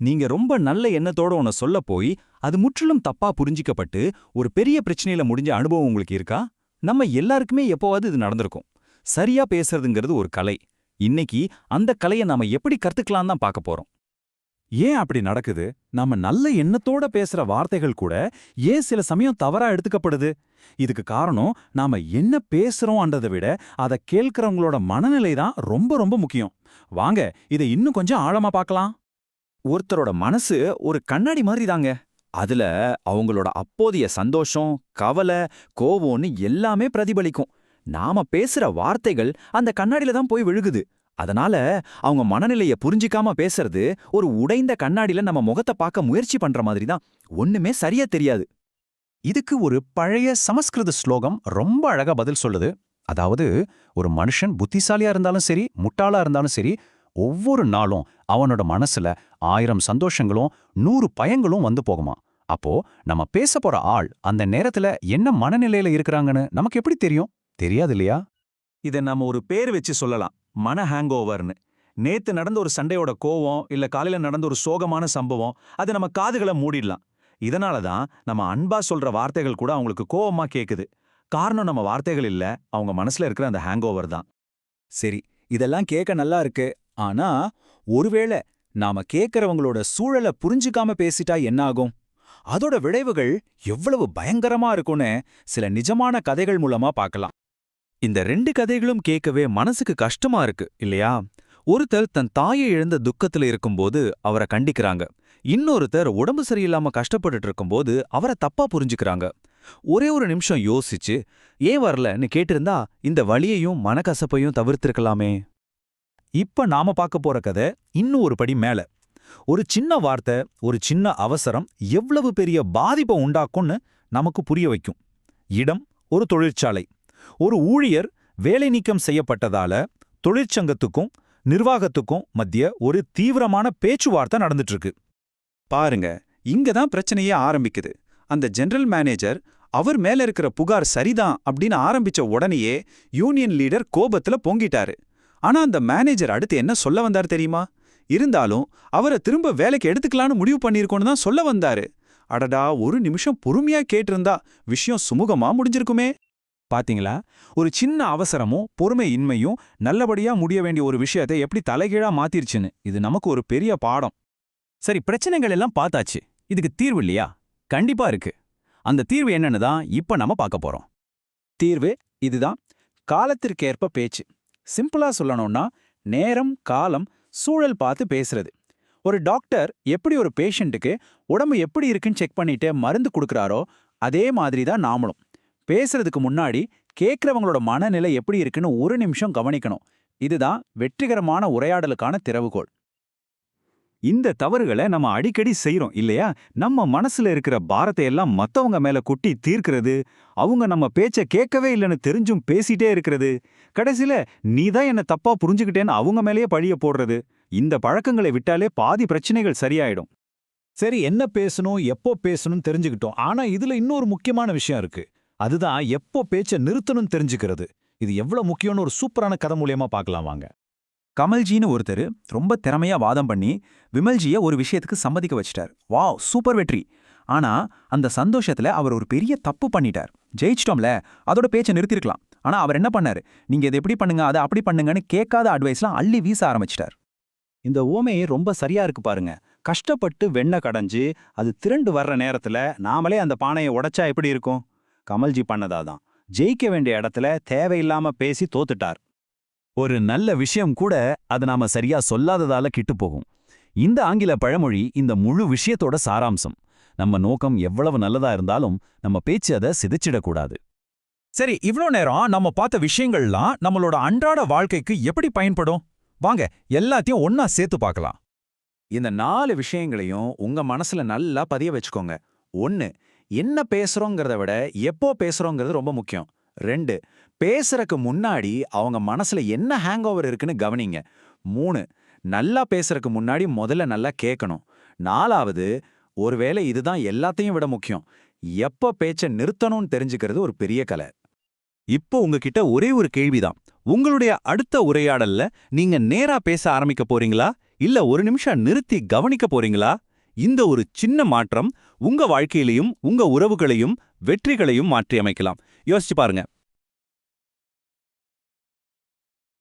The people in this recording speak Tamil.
நீங்க ரொம்ப நல்ல எண்ணத்தோட ஒன்ன சொல்ல போய் அது முற்றிலும் தப்பா புரிஞ்சிக்கப்பட்டு ஒரு பெரிய பிரச்சனையில முடிஞ்ச அனுபவம் உங்களுக்கு இருக்கா? நம்ம எல்லாருக்குமே எப்போவாது இது நடந்திருக்கும். சரியா பேசுறதுங்கிறது ஒரு கலை. இன்னைக்கு அந்த கலையை நாம எப்படி கத்துக்கலாம் தான் பார்க்க போறோம். ஏன் அப்படி நடக்குது? நாம நல்ல எண்ணத்தோட பேசுற வார்த்தைகள் கூட ஏன் சில சமயம் தவறா எடுத்துக்கப்படுது? இதுக்கு காரணம் நாம என்ன பேசுறோம்ன்றதை விட அதை கேட்கறவங்களோட மனநிலை தான் ரொம்ப ரொம்ப முக்கியம். வாங்க இதை இன்னும் கொஞ்சம் ஆழமா பார்க்கலாம். ஒருத்தரோட மனசு ஒரு கண்ணாடி மாதிரி தாங்க அதுல அவங்களோட அப்போதைய சந்தோஷம் கவலை கோவம்னு எல்லாமே பிரதிபலிக்கும். நாம பேசுற வார்த்தைகள் அந்த கண்ணாடியில தான் போய் விழுகுது. அதனால அவங்க மனநிலைய புரிஞ்சிக்காம பேசுறது ஒரு உடைந்த கண்ணாடியில நம்ம முகத்தை பார்க்க முயற்சி பண்ற மாதிரி தான் ஒண்ணுமே சரியா தெரியாது. இதுக்கு ஒரு பழைய சமஸ்கிருத ஸ்லோகம் ரொம்ப அழகா பதில் சொல்லுது. அதாவது ஒரு மனுஷன் புத்திசாலியா இருந்தாலும் சரி முட்டாளா இருந்தாலும் சரி ஒவ்வொரு நாளும் அவனோட மனசுல ஆயிரம் சந்தோஷங்களும் நூறு பயங்களும் வந்து போகுமா அப்போ நம்ம பேச போற ஆள் அந்த நேரத்துல என்ன மனநிலையில இருக்கிறாங்கன்னு நமக்கு எப்படி தெரியும்? தெரியாது இல்லையா? இதை நம்ம ஒரு பேர் வச்சு சொல்லலாம். மன ஹேங் ஓவர்னு நேத்து நடந்த ஒரு சண்டையோட கோவம் இல்ல காலையில நடந்த ஒரு சோகமான சம்பவம் அது நம்ம காதுகளை மூடிடலாம். இதனால தான் நம்ம அன்பா சொல்ற வார்த்தைகள் கூட அவங்களுக்கு கோவமா கேக்குது. காரணம் நம்ம வார்த்தைகள் இல்ல அவங்க மனசுல இருக்கிற அந்த ஹேங் ஓவர் தான். சரி இதெல்லாம் கேட்க நல்லா இருக்கு. ஆனா ஒருவேளை நாம கேட்கறவங்களோட சூழலை புரிஞ்சுக்காம பேசிட்டா என்ன ஆகும் அதோட விளைவுகள் எவ்வளவு பயங்கரமா இருக்கும்னு சில நிஜமான கதைகள் மூலமா பார்க்கலாம். இந்த ரெண்டு கதைகளும் கேட்கவே மனசுக்கு கஷ்டமா இருக்கு இல்லையா? ஒருத்தர் தன் தாயை இழந்த துக்கத்துல இருக்கும்போது அவரை கண்டிக்கிறாங்க. இன்னொருத்தர் உடம்பு சரியில்லாம கஷ்டப்பட்டுட்டு இருக்கும்போது அவரை தப்பா புரிஞ்சுக்கிறாங்க. ஒரே ஒரு நிமிஷம் யோசிச்சு ஏன் வரலன்னு கேட்டிருந்தா இந்த வலியையும் மனக்கசப்பையும் தவிர்த்திருக்கலாமே. இப்ப நாம பார்க்க போற கதை இன்னும் ஒரு படி மேல. ஒரு சின்ன வார்த்தை ஒரு சின்ன அவசரம் எவ்வளவு பெரிய பாதிப்பை உண்டாக்கும்னு நமக்கு புரிய வைக்கும். இடம் ஒரு தொழிற்சாலை. ஒரு ஊழியர் வேலை நீக்கம் செய்யப்பட்டதால தொழிற்சங்கத்துக்கும் நிர்வாகத்துக்கும் மத்திய ஒரு தீவிரமான பேச்சுவார்த்தை நடந்துட்டு இருக்கு பாருங்க இங்க தான் பிரச்சனையே ஆரம்பிக்குது. அந்த ஜெனரல் மேனேஜர் அவர் மேல இருக்கிற புகார் சரிதான் அப்படின்னு ஆரம்பிச்ச உடனேயே யூனியன் லீடர் கோபத்துல பொங்கிட்டாரு. ஆனா அந்த மேனேஜர் அடுத்து என்ன சொல்ல வந்தார் தெரியுமா? இருந்தாலும் அவரை திரும்ப வேலைக்கு எடுத்துக்கலான்னு முடிவு பண்ணியிருக்கோன்னு தான் சொல்ல வந்தாரு. அடடா ஒரு நிமிஷம் பொறுமையா கேட்டிருந்தா விஷயம் சுமூகமா முடிஞ்சிருக்குமே. பாத்தீங்களா? ஒரு சின்ன அவசரமும் பொறுமை இன்மையும் நல்லபடியா முடிய வேண்டிய ஒரு விஷயத்தை எப்படி தலைகீழா மாத்திருச்சுன்னு. இது நமக்கு ஒரு பெரிய பாடம். சரி பிரச்சனைகள் எல்லாம் பார்த்தாச்சு. இதுக்கு தீர்வு இல்லையா? கண்டிப்பா இருக்கு. அந்த தீர்வு என்னன்னு தான் இப்ப நம்ம பார்க்க போறோம். தீர்வு இதுதான். காலத்திற்கேற்ப பேச்சு. சிம்பிளா சொல்லணும்னா நேரம் காலம் சூழல் பார்த்து பேசுறது. ஒரு டாக்டர் எப்படி ஒரு பேஷண்ட்டுக்கு உடம்பு எப்படி இருக்குன்னு செக் பண்ணிட்டு மருந்து கொடுக்குறாரோ அதே மாதிரி தான் நாமளும். பேசுறதுக்கு முன்னாடி கேட்குறவங்களோட மனநிலை எப்படி இருக்குன்னு ஒரு நிமிஷம் கவனிக்கணும். இதுதான் வெற்றிகரமான உரையாடலுக்கான திறவுகோள். இந்த தவறுகளை நம்ம அடிக்கடி செய்கிறோம் இல்லையா? நம்ம மனசுல இருக்கிற பாரத்தை எல்லாம் மத்தவங்க மேல கொட்டி தீர்க்கிறது அவங்க நம்ம பேச்ச கேட்கவே இல்லைன்னு தெரிஞ்சும் பேசிட்டே இருக்கிறது. கடைசியில நீ தான் என்னை தப்பா புரிஞ்சுக்கிட்டேன்னு அவங்க மேலேயே பழிய போடுறது. இந்த பழக்கங்களை விட்டாலே பாதி பிரச்சனைகள் சரியாயிடும். சரி என்ன பேசணும் எப்போ பேசணும் தெரிஞ்சுக்கிட்டோம். ஆனா இதுல இன்னொரு முக்கியமான விஷயம் இருக்கு. அதுதான் எப்போ பேச்ச நிறுத்தணும்னு தெரிஞ்சுக்கிறது. இது எவ்வளவு முக்கியம்னு ஒரு சூப்பரான கதை மூலியமா பார்க்கலாம் வாங்க. கமல்ஜின்னு ஒருத்தர் ரொம்ப திறமையா வாதம் பண்ணி விமல்ஜிய ஒரு விஷயத்துக்கு சம்மதிக்க வச்சிட்டார். வாவ் சூப்பர் வெற்றி. ஆனா அந்த சந்தோஷத்துல அவர் ஒரு பெரிய தப்பு பண்ணிட்டார். ஜெயிச்சிட்டோம்ல அதோட பேச்சை நிறுத்திருக்கலாம். ஆனா அவர் என்ன பண்ணாரு? நீங்க இதை எப்படி பண்ணுங்க அதை அப்படி பண்ணுங்கன்னு கேட்காத அட்வைஸ்லாம் அள்ளி வீச ஆரம்பிச்சிட்டார். இந்த ஓமையை ரொம்ப சரியா இருக்கு பாருங்க. கஷ்டப்பட்டு வெண்ணெய் கடைஞ்சு அது திரண்டு வர்ற நேரத்துல நாமளே அந்த பானையை உடைச்சா எப்படி இருக்கும்? கமல்ஜி பண்ணதாதான். ஜெயிக்க வேண்டிய இடத்துல தேவையில்லாம பேசி தோத்துட்டார். ஒரு நல்ல விஷயம் கூட அதை நாம சரியா சொல்லாததால கிட்டு போகும். இந்த ஆங்கில பழமொழி இந்த முழு விஷயத்தோட சாராம்சம். நம்ம நோக்கம் எவ்வளவு நல்லதா இருந்தாலும் நம்ம பேச்சு அதை சிதைச்சிடக்கூடாது சரி இவ்ளோ நேரம் நம்ம பார்த்த விஷயங்கள்லாம் நம்மளோட அன்றாட வாழ்க்கைக்கு எப்படி பயன்படும்? வாங்க எல்லாத்தையும் ஒன்னா சேர்த்து பார்க்கலாம். இந்த நாலு விஷயங்களையும் உங்க மனசுல நல்லா பதிய வச்சுக்கோங்க. ஒன்னு என்ன பேசுறோங்கிறத விட எப்போ பேசுறோங்கிறது ரொம்ப முக்கியம். ரெண்டு பேசுறக்கு முன்னாடி அவங்க மனசுல என்ன ஹேங் ஓவர் இருக்குன்னு கவனிங்க. மூணு நல்லா பேசுறக்கு முன்னாடி முதல்ல நல்லா கேட்கணும் நாலாவது ஒருவேளை இதுதான் எல்லாத்தையும் விட முக்கியம். எப்ப பேச்ச நிறுத்தணும்னு தெரிஞ்சுக்கிறது ஒரு பெரிய கலை. இப்போ உங்ககிட்ட ஒரே ஒரு கேள்விதான். உங்களுடைய அடுத்த உரையாடல்ல நீங்க நேரா பேச ஆரம்பிக்க போறீங்களா? இல்ல ஒரு நிமிஷம் நிறுத்தி கவனிக்க போறீங்களா? இந்த ஒரு சின்ன மாற்றம் உங்க வாழ்க்கையிலையும் உங்க உறவுகளையும் வெற்றிகளையும் மாற்றியமைக்கலாம். யோசிச்சு பாருங்க.